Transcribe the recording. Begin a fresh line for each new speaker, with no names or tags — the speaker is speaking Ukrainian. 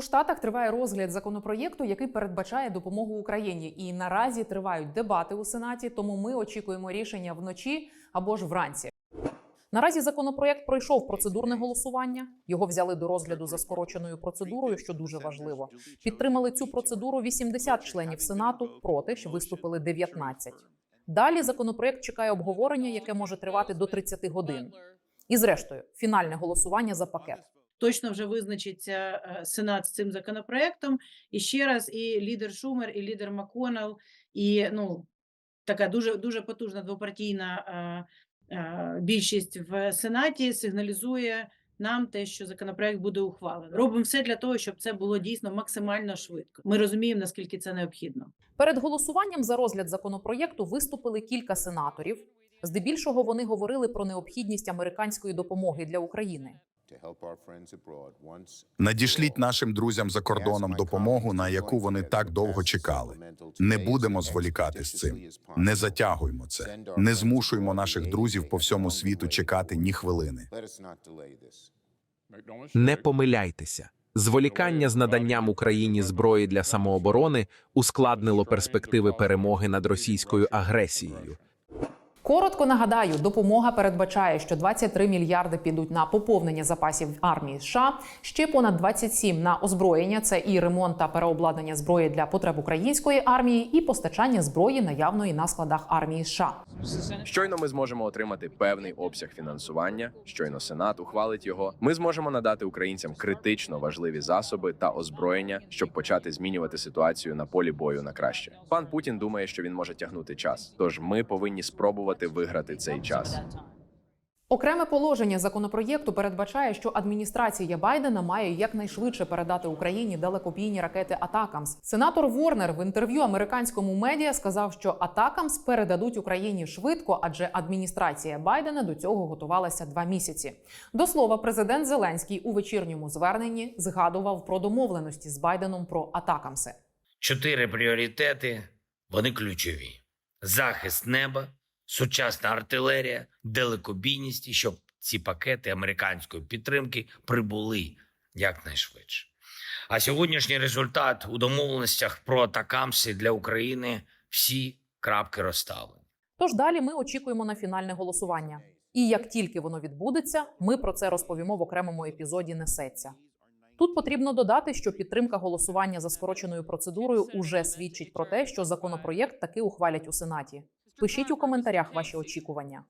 У Штатах триває розгляд законопроєкту, який передбачає допомогу Україні. І наразі тривають дебати у Сенаті, тому ми очікуємо рішення вночі або ж вранці. Наразі законопроєкт пройшов процедурне голосування. Його взяли до розгляду за скороченою процедурою, що дуже важливо. Підтримали цю процедуру 80 членів Сенату, проти ж виступили 19. Далі законопроєкт чекає обговорення, яке може тривати до 30 годин. І зрештою, фінальне голосування за пакет.
Точно вже визначиться е, Сенат з цим законопроектом. І ще раз, і лідер Шумер, і лідер МакКоннелл, і ну така дуже дуже потужна двопартійна е, е, більшість в Сенаті сигналізує нам те, що законопроект буде ухвалений. Робимо все для того, щоб це було дійсно максимально швидко. Ми розуміємо, наскільки це необхідно.
Перед голосуванням за розгляд законопроєкту виступили кілька сенаторів. Здебільшого вони говорили про необхідність американської допомоги для України.
Надішліть нашим друзям за кордоном допомогу, на яку вони так довго чекали. Не будемо зволікати з цим. Не затягуймо це. Не змушуймо наших друзів по всьому світу чекати ні хвилини.
Не помиляйтеся. Зволікання з наданням Україні зброї для самооборони ускладнило перспективи перемоги над російською агресією.
Коротко нагадаю, допомога передбачає, що 23 мільярди підуть на поповнення запасів армії США, ще понад 27 на озброєння. Це і ремонт та переобладнання зброї для потреб української армії, і постачання зброї наявної на складах армії США.
Щойно ми зможемо отримати певний обсяг фінансування. Щойно Сенат ухвалить його. Ми зможемо надати українцям критично важливі засоби та озброєння, щоб почати змінювати ситуацію на полі бою на краще. Пан Путін думає, що він може тягнути час. Тож ми повинні спробувати виграти цей час.
Окреме положення законопроєкту передбачає, що адміністрація Байдена має якнайшвидше передати Україні далекобійні ракети Атакамс. Сенатор Ворнер в інтерв'ю американському медіа сказав, що Атакамс передадуть Україні швидко, адже адміністрація Байдена до цього готувалася два місяці. До слова, президент Зеленський у вечірньому зверненні згадував про домовленості з Байденом про Атакамси.
Чотири пріоритети вони ключові: захист неба, сучасна артилерія, далекобійність, щоб ці пакети американської підтримки прибули якнайшвидше. А сьогоднішній результат у домовленостях про атакамси для України всі крапки розставлені.
Тож далі ми очікуємо на фінальне голосування. І як тільки воно відбудеться, ми про це розповімо в окремому епізоді Несеться. Тут потрібно додати, що підтримка голосування за скороченою процедурою уже свідчить про те, що законопроєкт таки ухвалять у Сенаті. Пишіть у коментарях ваші очікування.